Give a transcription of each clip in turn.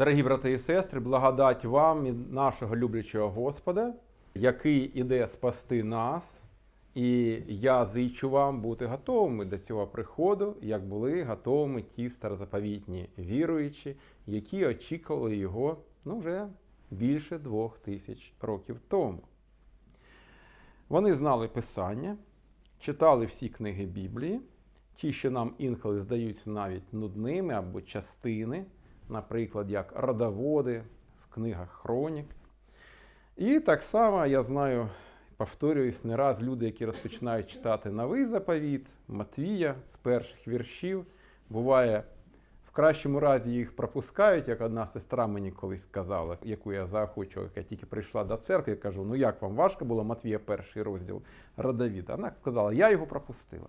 Дорогі брати і сестри, благодать вам і нашого люблячого Господа, який іде спасти нас. І я зичу вам бути готовими до цього приходу, як були готовими ті старозаповітні віруючі, які очікували його ну, вже більше двох тисяч років тому. Вони знали Писання, читали всі книги Біблії, ті, що нам інколи здаються навіть нудними або частини, наприклад, як родоводи в книгах Хронік. І так само я знаю, повторююсь, не раз люди, які розпочинають читати новий заповіт Матвія з перших віршів, буває, в кращому разі їх пропускають, як одна сестра мені колись сказала, яку я заохочував, яка тільки прийшла до церкви, я кажу, ну як вам важко було Матвія перший розділ Родовіда? Вона сказала, я його пропустила.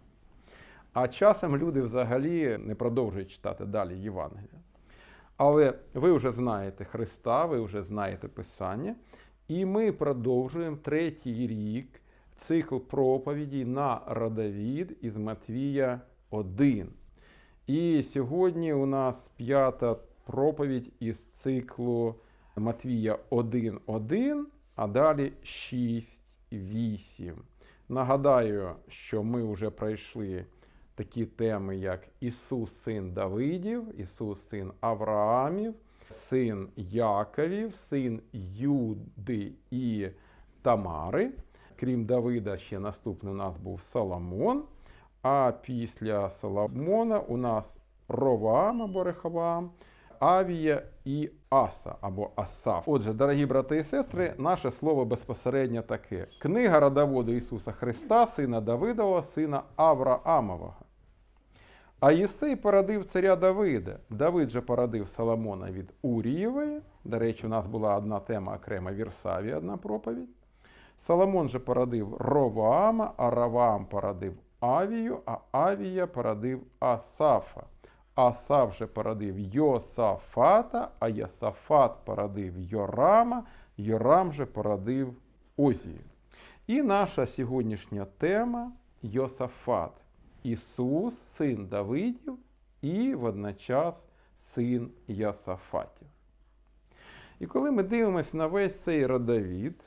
А часом люди взагалі не продовжують читати далі Євангелія. Але ви вже знаєте Христа, ви вже знаєте Писання, і ми продовжуємо третій рік цикл проповідей на Родовід із Матвія 1. І сьогодні у нас п'ята проповідь із циклу Матвія 1.1, а далі 6.8. Нагадаю, що ми вже пройшли такі теми, як Ісус, син Давидів, Ісус, син Авраамів, син Яковів, син Юди і Тамари. Крім Давида, ще наступний у нас був Соломон. А після Соломона у нас Ровам або Рехавам, Авія і Аса або Асаф. Отже, дорогі брати і сестри, наше слово безпосередньо таке: книга родоводу Ісуса Христа, сина Давидова, сина Авраамового. А Єсей породив царя Давида. Давид же породив Соломона від Урієвої. До речі, у нас була одна тема окрема Вірсаві, одна проповідь. Соломон же породив Роваама, а Роваам породив Авію, а Авія породив Асафа. Асаф же породив Йосафата, а Йосафат породив Йорама, Йорам же породив Озію. І наша сьогоднішня тема Йосафат. Ісус, син Давидів і водночас син Йосафатів. І коли ми дивимося на весь цей родовід,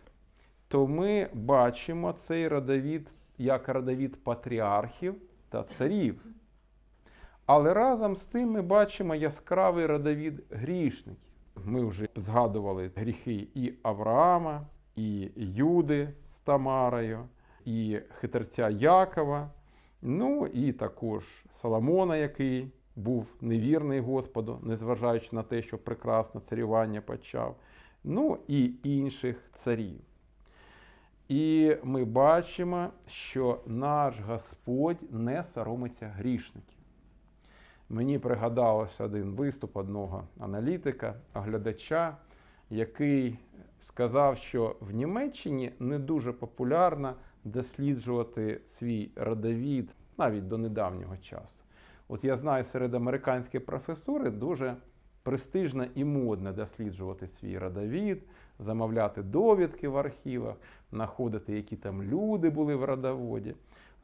то ми бачимо цей родовід як родовід патріархів та царів. Але разом з тим ми бачимо яскравий родовід грішників. Ми вже згадували гріхи і Авраама, і Юди з Тамарою, і хитерця Якова, ну і також Соломона, який був невірний Господу, незважаючи на те, що прекрасне царювання почав, ну і інших царів. І ми бачимо, що наш Господь не соромиться грішників. Мені пригадався один виступ одного аналітика, оглядача, який сказав, що в Німеччині не дуже популярно досліджувати свій родовід навіть до недавнього часу. От я знаю, серед американських професури дуже престижно і модно досліджувати свій родовід, замовляти довідки в архівах, знаходити, які там люди були в родоводі.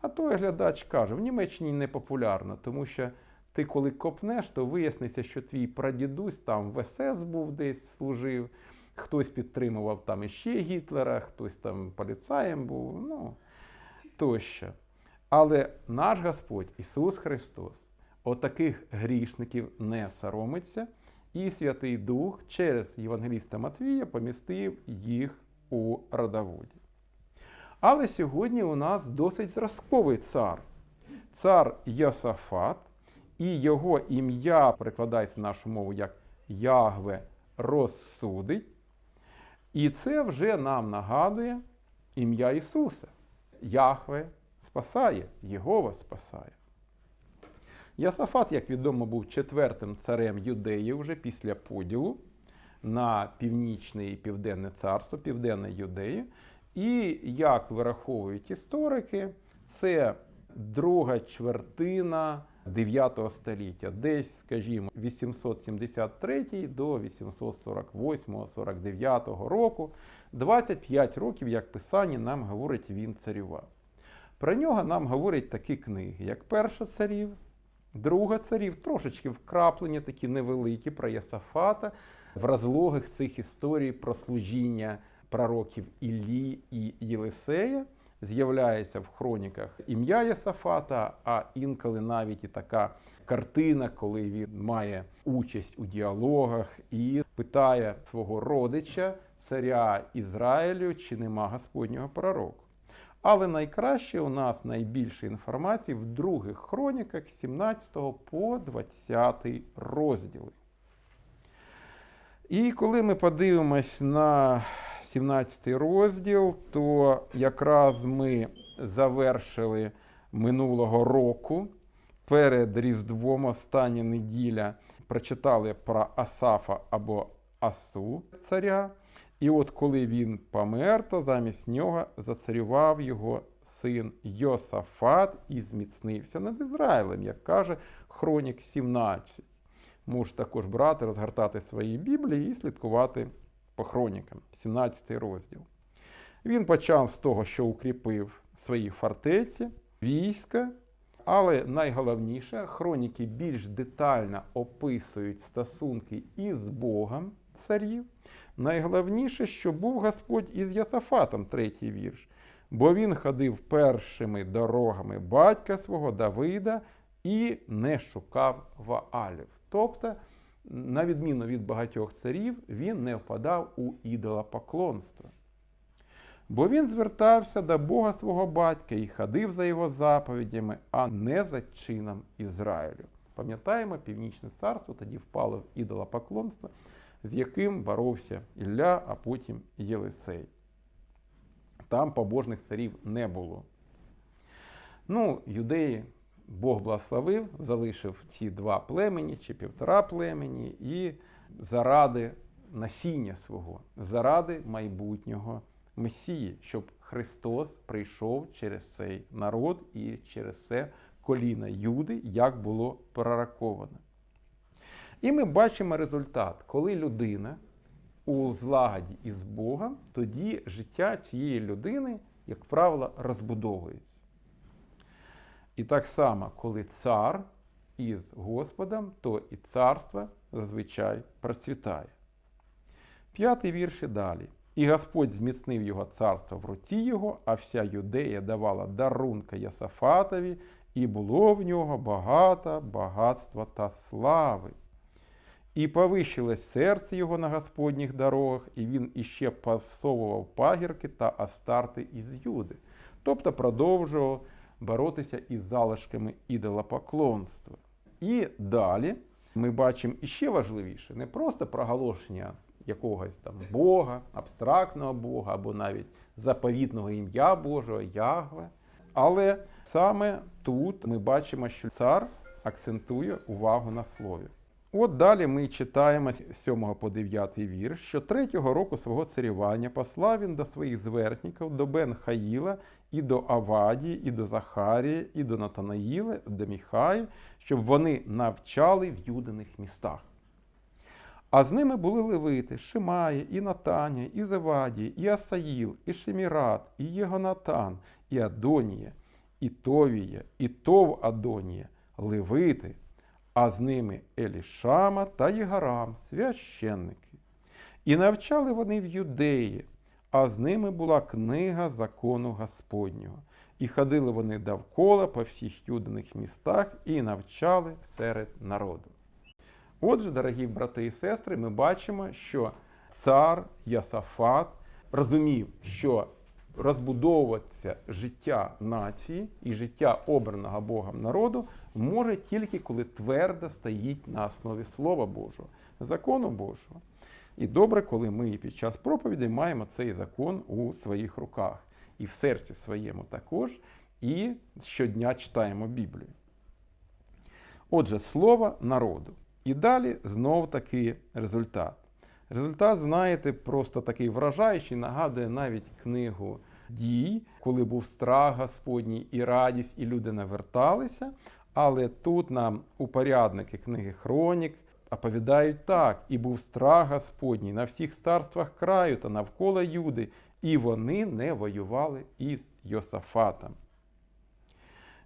А той глядач каже, в Німеччині не популярно, тому що ти коли копнеш, то виясниться, що твій прадідусь там в СС був десь служив, хтось підтримував там іще Гітлера, хтось там поліцаєм був, ну тощо. Але наш Господь Ісус Христос отаких грішників не соромиться, і Святий Дух через Євангеліста Матвія помістив їх у родоводі. Але сьогодні у нас досить зразковий цар, цар Йосафат, і його ім'я перекладається в нашу мову як Ягве розсудить. І це вже нам нагадує ім'я Ісуса. Яхве спасає, Єгова спасає. Йосафат, як відомо, був четвертим царем Юдеї вже після поділу на північне і південне царство, південне Юдеї. І, як вираховують історики, це друга чвертина 9 століття, десь, скажімо, 873 до 848-49 року, 25 років, як писання нам говорить, він царював. Про нього нам говорять такі книги, як Перша царів, Друга царів, трошечки вкраплені, такі невеликі про Єсафата. в розлогих цих історій про служіння пророків Іллі і Єлисея з'являється в хроніках ім'я Єсафата, а інколи навіть і така картина, коли він має участь у діалогах і питає свого родича, царя Ізраїлю, чи нема Господнього пророку. Але найкраще у нас найбільше інформації в других хроніках 17 по 20 розділи. І коли ми подивимось на 17 розділ, то якраз ми завершили минулого року перед Різдвом остання неділя прочитали про Асафа або Асу царя. І от коли він помер, то замість нього зацарював його син Йосафат і зміцнився над Ізраїлем, як каже Хронік 17. Можеш також брати, розгортати свої Біблії і слідкувати по хронікам, 17 розділ. Він почав з того, що укріпив свої фортеці, війська, але найголовніше, хроніки більш детально описують стосунки із Богом царів. Найголовніше, що був Господь із Ясафатом, третій вірш, бо він ходив першими дорогами батька свого Давида і не шукав Ваалів. Тобто, на відміну від багатьох царів, він не впадав у ідолопоклонство. Бо він звертався до Бога свого батька і ходив за його заповідями, а не за чином Ізраїлю. Пам'ятаємо, Північне царство тоді впало в ідолопоклонство, з яким боровся Ілля, а потім Єлисей. Там побожних царів не було. Ну, юдеї Бог благословив, залишив ці два племені чи півтора племені, і заради насіння свого, заради майбутнього Месії, щоб Христос прийшов через цей народ і через це коліна Юди, як було прораховано. І ми бачимо результат, коли людина у злагоді із Богом, тоді життя цієї людини, як правило, розбудовується. І так само, коли цар із Господом, то і царство зазвичай процвітає. П'ятий вірш і далі. І Господь зміцнив його царство в руці його, а вся юдея давала дарунка Ясафатові, і було в нього багато багатства та слави. І повищилось серце його на Господніх дорогах, і він іще повсовував пагірки та астарти із Юди, тобто продовжував боротися із залишками ідолопоклонства. І далі ми бачимо іще важливіше, не просто проголошення якогось там Бога, абстрактного Бога або навіть заповітного ім'я Божого, Ягве. Але саме тут ми бачимо, що цар акцентує увагу на слові. От далі ми читаємо з 7 по 9 вірш, що третього року свого царювання послав він до своїх зверхників, до Бен Хаїла, і до Авадії, і до Захарія, і до Натанаїла, до Міхаї, щоб вони навчали в юдиних містах. А з ними були левити Шимає, і Натанія, і Завадія, і Асаїл, і Шемірат, і Єгонатан, і Адонія, і Товія, і Тов Адонія, левити, а з ними Елішама та Єгарам, священники. І навчали вони в юдеї, а з ними була книга закону Господнього. І ходили вони довкола по всіх юдиних містах і навчали серед народу. Отже, дорогі брати і сестри, ми бачимо, що цар Ясафат розумів, що розбудовуватися життя нації і життя обраного Богом народу може тільки коли твердо стоїть на основі Слова Божого, закону Божого. І добре, коли ми під час проповіді маємо цей закон у своїх руках і в серці своєму також, і щодня читаємо Біблію. Отже, слово народу. І далі знов таки результат. Результат, знаєте, просто такий вражаючий, нагадує навіть книгу дій, коли був страх Господній і радість, і люди наверталися. Але тут нам упорядники книги Хронік оповідають так: і був страх Господній на всіх царствах краю та навколо Юди, і вони не воювали із Йосафатом.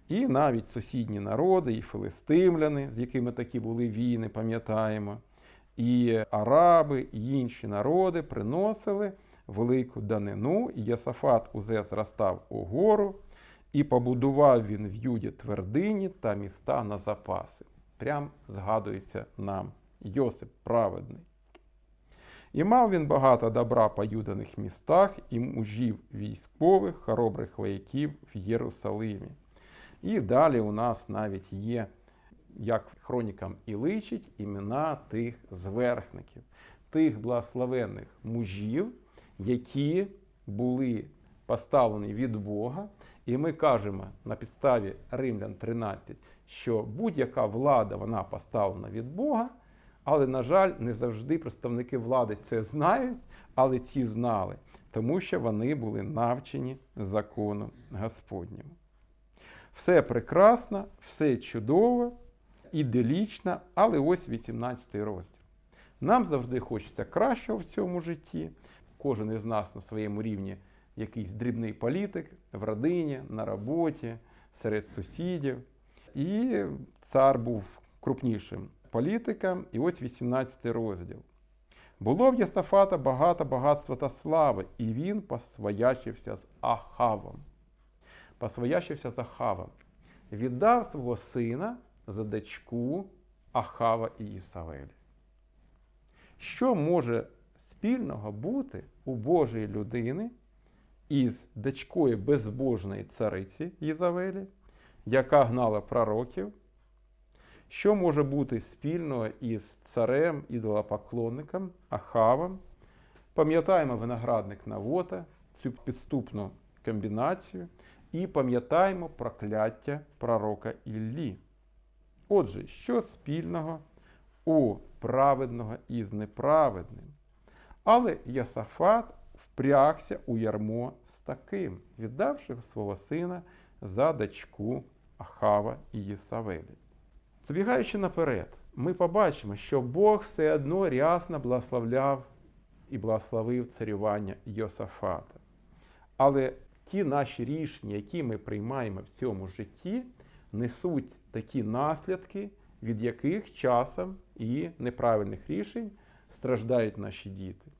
І навіть сусідні народи, і филистимляни, з якими такі були війни, пам'ятаємо, І араби, і інші народи приносили велику данину, і Єсафат узе зростав угору, і побудував він в Юді твердині та міста на запаси. Прям згадується нам Йосип праведний. І мав він багато добра по юданих містах і мужів військових, хоробрих вояків в Єрусалимі. І далі у нас навіть є, як хронікам і личить, імена тих зверхників, тих благословенних мужів, які були поставлені від Бога. І ми кажемо на підставі Римлян 13, що будь-яка влада вона поставлена від Бога. Але, на жаль, не завжди представники влади це знають, але ці знали, тому що вони були навчені законом Господнім. Все прекрасно, все чудово, іделічно, але ось 18 розділ. Нам завжди хочеться кращого в цьому житті. Кожен із нас на своєму рівні якийсь дрібний політик в родині, на роботі, серед сусідів. І цар був крупнішим політикам, і ось 18 розділ. Було в Єсафата багато багатства та слави, і він посвоячився з Ахавом. Посвоячився з Ахавом. Віддав свого сина за дочку Ахава і Ісавелі. Що може спільного бути у Божої людини із дочкою безбожної цариці Єзавелі, яка гнала пророків? Що може бути спільного із царем ідолопоклонником Ахавом? Пам'ятаємо виноградник Навота, цю підступну комбінацію, і пам'ятаємо прокляття пророка Іллі. Отже, що спільного у праведного із неправедним? Але Ясафат впрягся у ярмо з таким, віддавши свого сина за дочку Ахава і Єсавелі. Забігаючи наперед, ми побачимо, що Бог все одно рясно благословляв і благословив царювання Йосафата. Але ті наші рішення, які ми приймаємо в цьому житті, несуть такі наслідки, від яких часом і неправильних рішень страждають наші діти.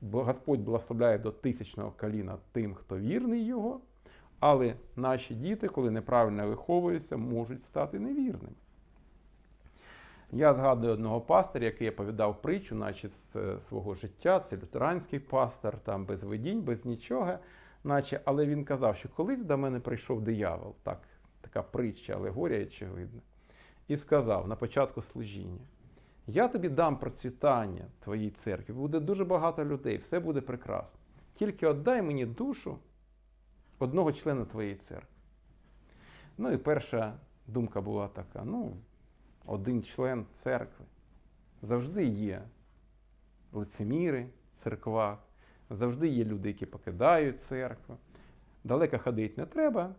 Бо Господь благословляє до тисячного коліна тим, хто вірний Його, але наші діти, коли неправильно виховуються, можуть стати невірними. Я згадую одного пастора, який оповідав притчу, наче з е, свого життя, це лютеранський пастор, там без видінь, без нічого. Наче, але він казав, що колись до мене прийшов диявол, так, така притча, алегорія, очевидно, і сказав на початку служіння: Я тобі дам процвітання твоїй церкві, буде дуже багато людей, все буде прекрасно. Тільки отдай мені душу одного члена твоєї церкви. Ну і перша думка була така: ну, один член церкви. Завжди є лицеміри в церквах, завжди є люди, які покидають церкву. Далеко ходити не треба.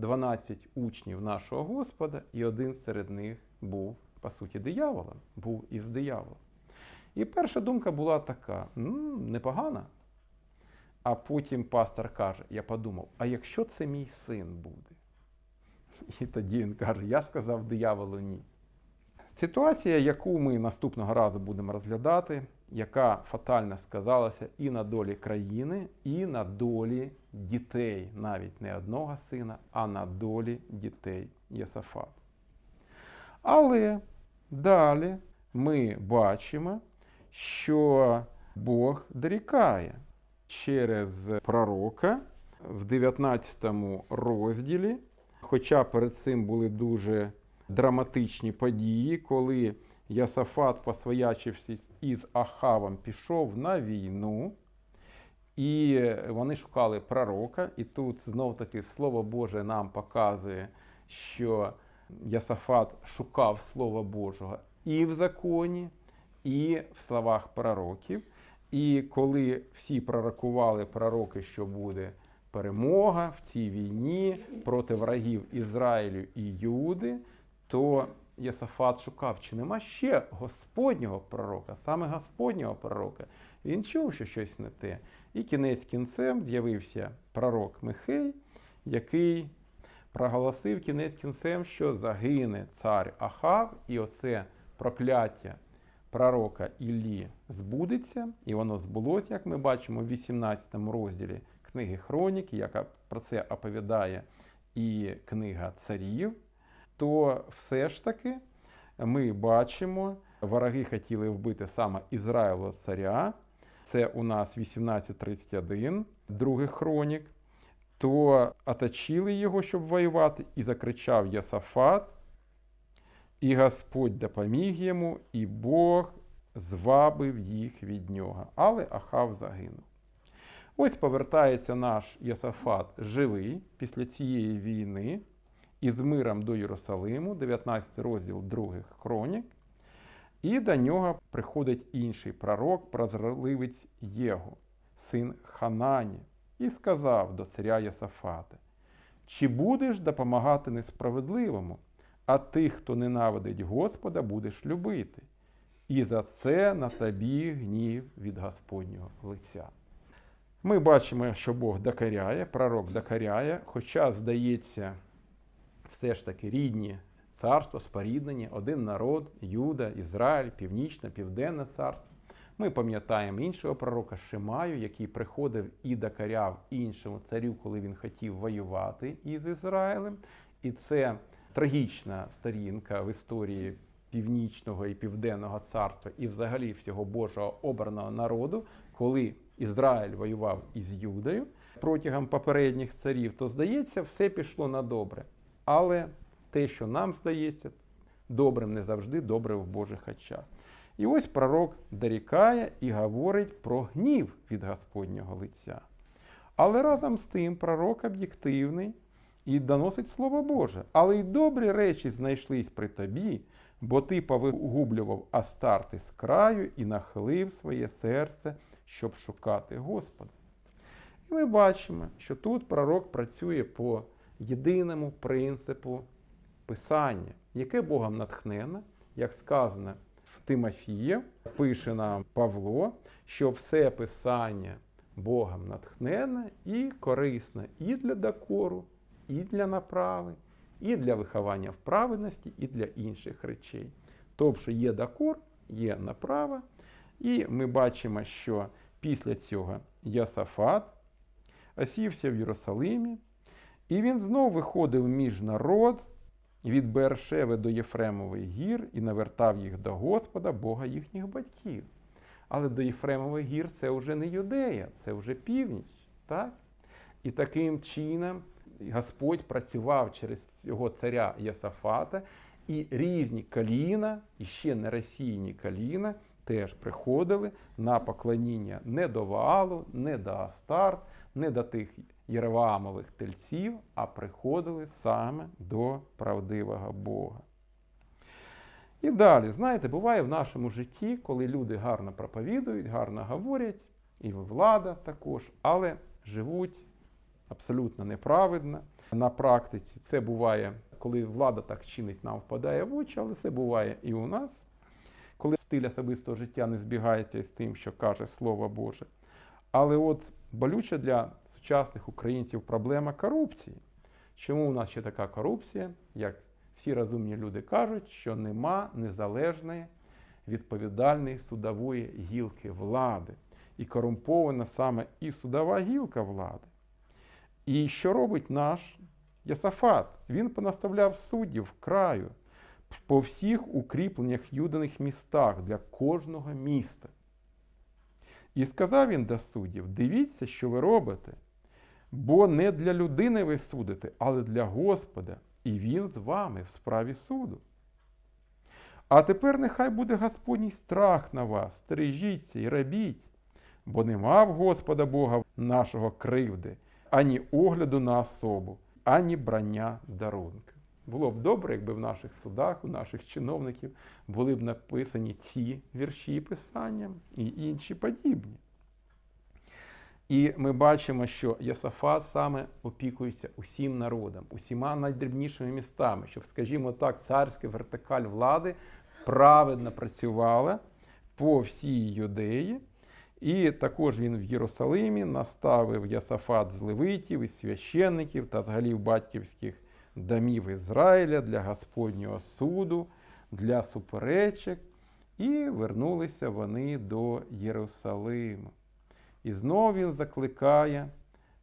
12 учнів нашого Господа, і один серед них був, по суті, дияволом, був із дияволом. І перша думка була така: непогана. А потім пастор каже: я подумав, а якщо це мій син буде? І тоді він каже: Я сказав дияволу ні. Ситуація, яку ми наступного разу будемо розглядати, яка фатально сказалася і на долі країни, і на долі дітей, навіть не одного сина, а на долі дітей Єсафат. Але далі ми бачимо, що Бог дорікає через пророка в 19 розділі, хоча перед цим були дуже драматичні події, коли Ясафат, посвоячившись із Ахавом, пішов на війну, і вони шукали пророка. І тут знов таки Слово Боже нам показує, що Ясафат шукав Слова Божого і в законі, і в словах пророків. І коли всі пророкували пророки, що буде перемога в цій війні проти врагів Ізраїлю і Юди, то Єсафат шукав, чи нема ще Господнього пророка, саме Господнього пророка. Він чув, що щось не те. І кінець кінцем з'явився пророк Михей, який проголосив кінець кінцем, що загине цар Ахав, і оце прокляття пророка Іллі збудеться, і воно збулося, як ми бачимо, в 18 розділі книги Хроніки, яка про це оповідає і книга царів, то все ж таки ми бачимо, вороги хотіли вбити саме Ізраїлового царя. Це у нас 1831, другий хронік. То оточили його, щоб воювати, і закричав Єсафат, і Господь допоміг йому, і Бог звабив їх від нього. Але Ахав загинув. Ось повертається наш Єсафат живий після цієї війни із миром до Єрусалиму, 19 розділ других хронік. І до нього приходить інший пророк, прозорливець Єгу, син Ханані, і сказав до царя Єсафата: Чи будеш допомагати несправедливому, а тих, хто ненавидить Господа, будеш любити? І за це на тобі гнів від Господнього лиця. Ми бачимо, що Бог докоряє, пророк докоряє, хоча, здається, все ж таки рідні царство, споріднені, один народ, Юда, Ізраїль, Північне, Південне царство. Ми пам'ятаємо іншого пророка Шимаю, який приходив і докоряв іншому царю, коли він хотів воювати із Ізраїлем. І це трагічна сторінка в історії Північного і Південного царства і взагалі всього Божого обраного народу, коли Ізраїль воював із Юдою протягом попередніх царів, то здається, все пішло на добре. Але те, що нам здається, добрим не завжди добре в Божих очах. І ось пророк дорікає і говорить про гнів від Господнього лиця. Але разом з тим пророк об'єктивний і доносить Слово Боже. Але й добрі речі знайшлись при тобі, бо ти повигублював Астарти з краю і нахилив своє серце, щоб шукати Господа. І ми бачимо, що тут пророк працює по єдиному принципу Писання, яке Богом натхнене, як сказано в Тимофія, пише нам Павло, що все Писання Богом натхнене і корисне і для докору, і для направи, і для виховання в праведності, і для інших речей. Тобто є докор, є направа, і ми бачимо, що після цього Ясафат осівся в Єрусалимі, і він знов виходив між народ від Бершеви до Єфремових гір і навертав їх до Господа, Бога їхніх батьків. Але до Єфремових гір це вже не Юдея, це вже північ. Так? І таким чином Господь працював через цього царя Єсафата, і різні каліна, і ще не російні каліна, теж приходили на поклоніння не до Ваалу, не до Астарт, не до тих Єреваамових тельців, а приходили саме до правдивого Бога. І далі, знаєте, буває в нашому житті, коли люди гарно проповідують, гарно говорять, і влада також, але живуть абсолютно неправедно. На практиці це буває, коли влада так чинить, нам впадає в очі, але це буває і у нас, коли стиль особистого життя не збігається з тим, що каже Слово Боже. Але от болюча для сучасних українців проблема корупції. Чому у нас ще така корупція? Як всі розумні люди кажуть, що нема незалежної відповідальної судової гілки влади. І корумпована саме і судова гілка влади. І що робить наш Єсафат? Він понаставляв суддів краю по всіх укріпленнях юданих містах для кожного міста. І сказав він до суддів: дивіться, що ви робите, бо не для людини ви судите, але для Господа, і Він з вами в справі суду. А тепер нехай буде Господній страх на вас, стережіться і робіть, бо нема в Господа Бога нашого кривди, ані огляду на особу, ані брання дарунка. Було б добре, якби в наших судах, у наших чиновників були б написані ці вірші писання і інші подібні. І ми бачимо, що Єсафат саме опікується усім народом, усіма найдрібнішими містами, щоб, скажімо так, царська вертикаль влади праведно працювала по всій юдеї. І також він в Єрусалимі наставив Єсафат з левитів і священників та з голів батьківських домів Ізраїля для Господнього суду, для суперечок. І вернулися вони до Єрусалиму. І знов він закликає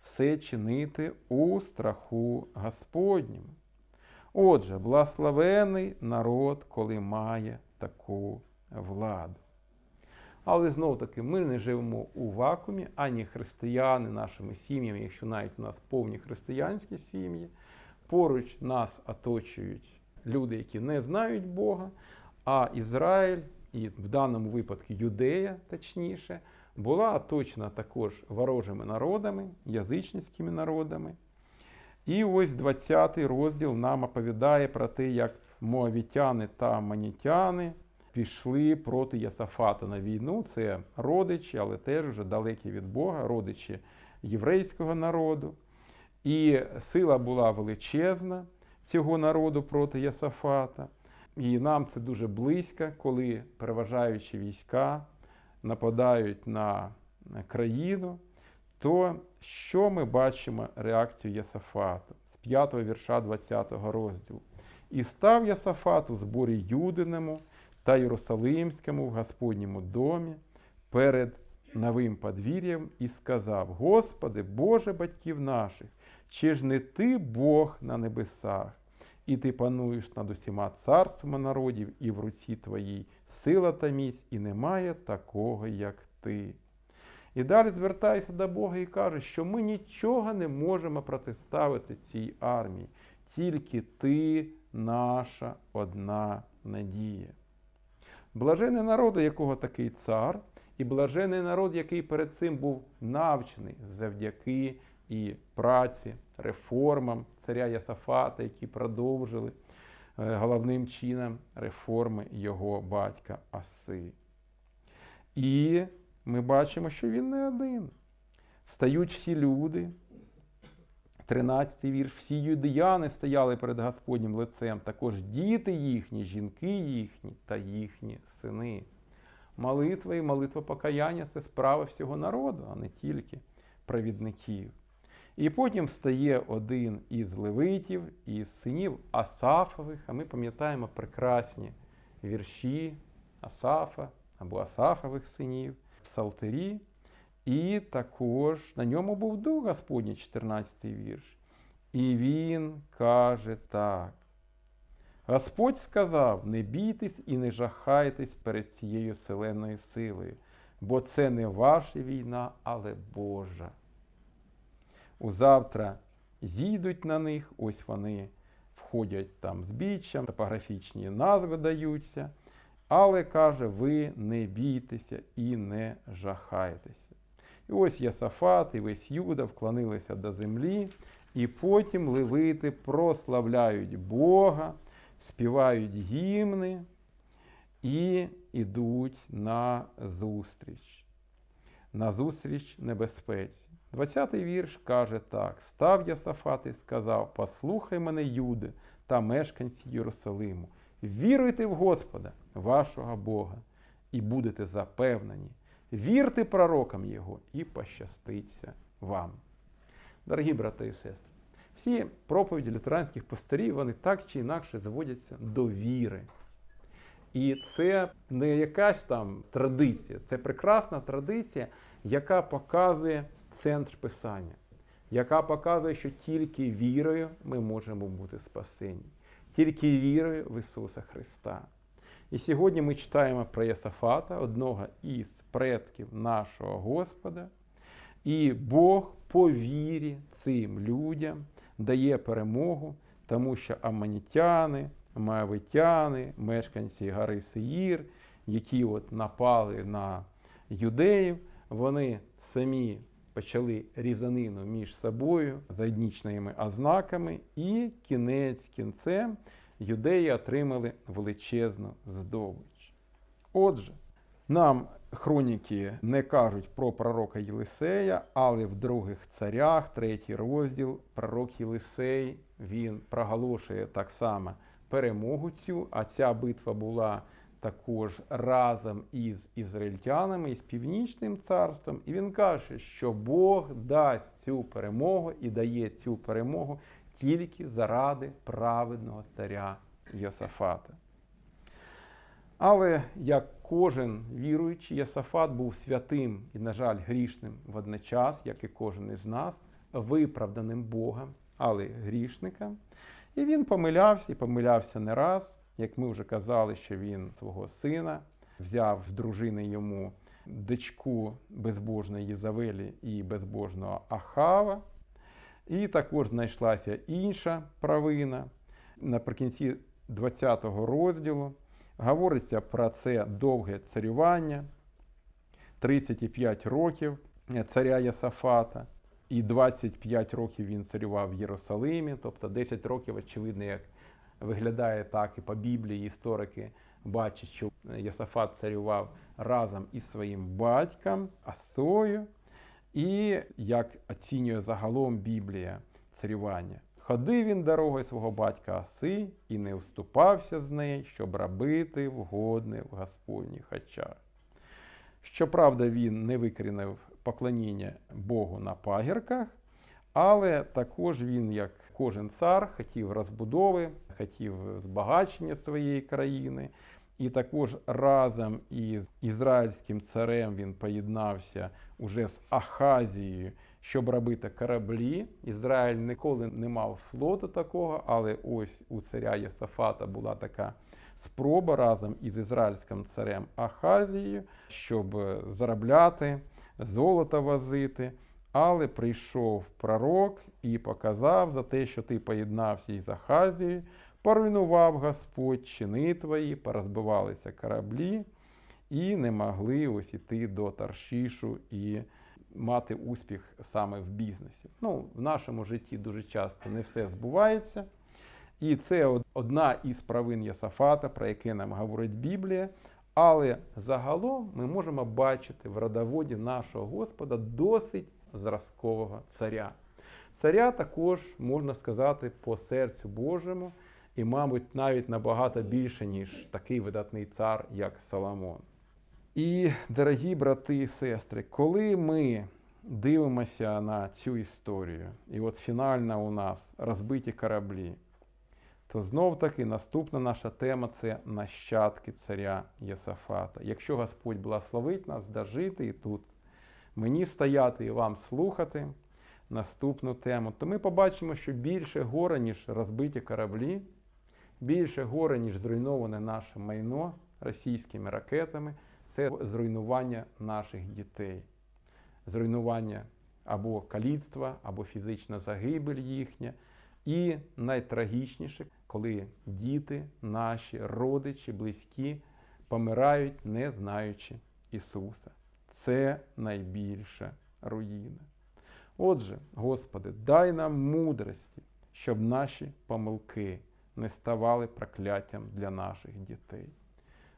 все чинити у страху Господньому. Отже, благословений народ, коли має таку владу. Але знов таки ми не живемо у вакуумі, ані християни нашими сім'ями, якщо навіть у нас повні християнські сім'ї. Поруч нас оточують люди, які не знають Бога, а Ізраїль, і в даному випадку Юдея, точніше, була оточена також ворожими народами, язичницькими народами. І ось 20 розділ нам оповідає про те, як моавітяни та манітяни пішли проти Ясафата на війну. Це родичі, але теж вже далекі від Бога, родичі єврейського народу. І сила була величезна цього народу проти Ясафата. І нам це дуже близько, коли переважаючі війська нападають на країну, то що ми бачимо реакцію Єсафату з 5 вірша 20 розділу? І став Єсафат у зборі Юдиному та Єрусалимському в Господньому домі перед новим подвір'ям і сказав: Господи, Боже батьків наших, чи ж не ти Бог на небесах? І ти пануєш над усіма царствами народів, і в руці твоїй сила та міць, і немає такого, як ти. І далі звертається до Бога і каже, що ми нічого не можемо протиставити цій армії, тільки ти наша одна надія. Блажений народ, якого такий цар, і блажений народ, який перед цим був навчений завдяки і праці, реформам царя Ясафата, які продовжили е, головним чином реформи його батька Аси. І ми бачимо, що він не один. Встають всі люди. 13-й вірш, всі юдеяни стояли перед Господнім лицем, також діти їхні, жінки їхні та їхні сини. Молитва і молитва покаяння це справа всього народу, а не тільки провідників. І потім встає один із левитів, із синів Асафових, а ми пам'ятаємо прекрасні вірші Асафа або Асафових синів, Псалтирі. І також на ньому був дух Господній, 14 вірш. І він каже так. Господь сказав: не бійтесь і не жахайтесь перед цією селеною силою, бо це не ваша війна, але Божа. Узавтра зійдуть на них, ось вони входять там з біччям, топографічні назви даються. Але каже, ви не бійтеся і не жахайтеся. І ось Єсафат і весь Юда вклонилися до землі, і потім левити прославляють Бога, співають гімни і йдуть на зустріч. На зустріч небезпеці. 20-й вірш каже так: Став Єсафат і сказав: Послухай мене, Юди та мешканці Єрусалиму, віруйте в Господа, вашого Бога, і будете запевнені. Вірте пророкам Його і пощаститься вам. Дорогі брати і сестри, всі проповіді лютеранських пастирів, вони так чи інакше зводяться до віри. І це не якась там традиція, це прекрасна традиція, яка показує центр Писання, яка показує, що тільки вірою ми можемо бути спасені, тільки вірою в Ісуса Христа. І сьогодні ми читаємо про Єсафата, одного із предків нашого Господа. І Бог по вірі цим людям дає перемогу, тому що аманітяни, маавитяни, мешканці гори Сеїр, які от напали на юдеїв, вони самі почали різанину між собою за етнічними ознаками, і кінець кінцем юдеї отримали величезну здобич. Отже, нам хроніки не кажуть про пророка Єлисея, але в других царях, третій розділ, пророк Єлисей, він проголошує так само перемогу цю, а ця битва була також разом із ізраїльтянами, із північним царством. І він каже, що Бог дасть цю перемогу і дає цю перемогу тільки заради праведного царя Йосафата. Але як кожен віруючий, Єсафат був святим і, на жаль, грішним водночас, як і кожен із нас, виправданим Богом, але грішником. І він помилявся і помилявся не раз. Як ми вже казали, що він свого сина взяв з дружини йому дочку безбожної Єзавелі і безбожного Ахава. І також знайшлася інша провина. Наприкінці 20-го розділу говориться про це довге царювання, 35 років царя Єсафата, і 25 років він царював в Єрусалимі, тобто 10 років, очевидно, як виглядає так і по Біблії історики бачать, що Єсафат царював разом із своїм батьком Асою. І як оцінює загалом Біблія царювання, ходив він дорогою свого батька Аси і не уступався з неї, щоб робити вгодне в Господніх очах. Щоправда, він не викорінив поклоніння Богу на пагірках, але також він, як кожен цар, хотів розбудови, хотів збагачення своєї країни. І також разом із ізраїльським царем він поєднався уже з Ахазією, щоб робити кораблі. Ізраїль ніколи не мав флоту такого, але ось у царя Єсафата була така спроба разом із ізраїльським царем Ахазією, щоб заробляти, золото возити. Але прийшов пророк і показав за те, що ти поєднався із Ахазією, поруйнував Господь чини твої, порозбивалися кораблі і не могли ось іти до Таршішу і мати успіх саме в бізнесі. Ну, в нашому житті дуже часто не все збувається. І це одна із правин Єсафата, про яке нам говорить Біблія. Але загалом ми можемо бачити в родоводі нашого Господа досить зразкового царя. Царя також можна сказати по серцю Божому, і, мабуть, навіть набагато більше, ніж такий видатний цар, як Соломон. І, дорогі брати і сестри, коли ми дивимося на цю історію, і от фінальна у нас розбиті кораблі, то знов таки наступна наша тема це нащадки царя Єсафата. Якщо Господь благословить нас дожити і тут мені стояти і вам слухати наступну тему, то ми побачимо, що більше горе, ніж розбиті кораблі, більше горе, ніж зруйноване наше майно російськими ракетами, це зруйнування наших дітей, зруйнування або каліцтва, або фізична загибель їхня. І найтрагічніше, коли діти, наші родичі, близькі помирають, не знаючи Ісуса. Це найбільша руїна. Отже, Господи, дай нам мудрості, щоб наші помилки не ставали прокляттям для наших дітей.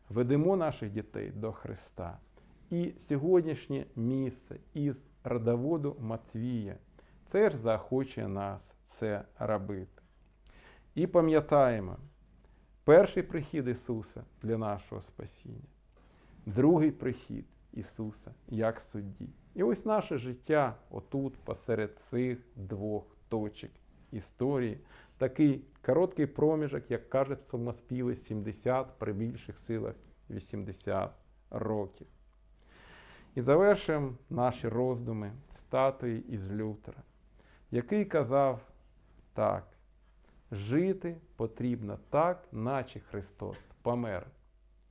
Ведемо наших дітей до Христа. І сьогоднішнє місце із родоводу Матвія це ж заохочує нас це робити. І пам'ятаємо, перший прихід Ісуса для нашого спасіння, другий прихід Ісуса як судді. І ось наше життя отут, посеред цих двох точок історії, такий короткий проміжок, як каже псалмоспіви, 70 при більших силах 80 років. І завершимо наші роздуми статуї із Лютера, який казав так, жити потрібно так, наче Христос помер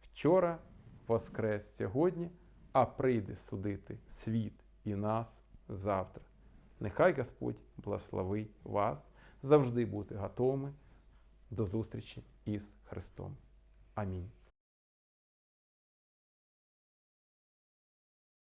вчора, воскрес сьогодні, а прийде судити світ і нас завтра. Нехай Господь благословить вас завжди бути готовими до зустрічі із Христом. Амінь.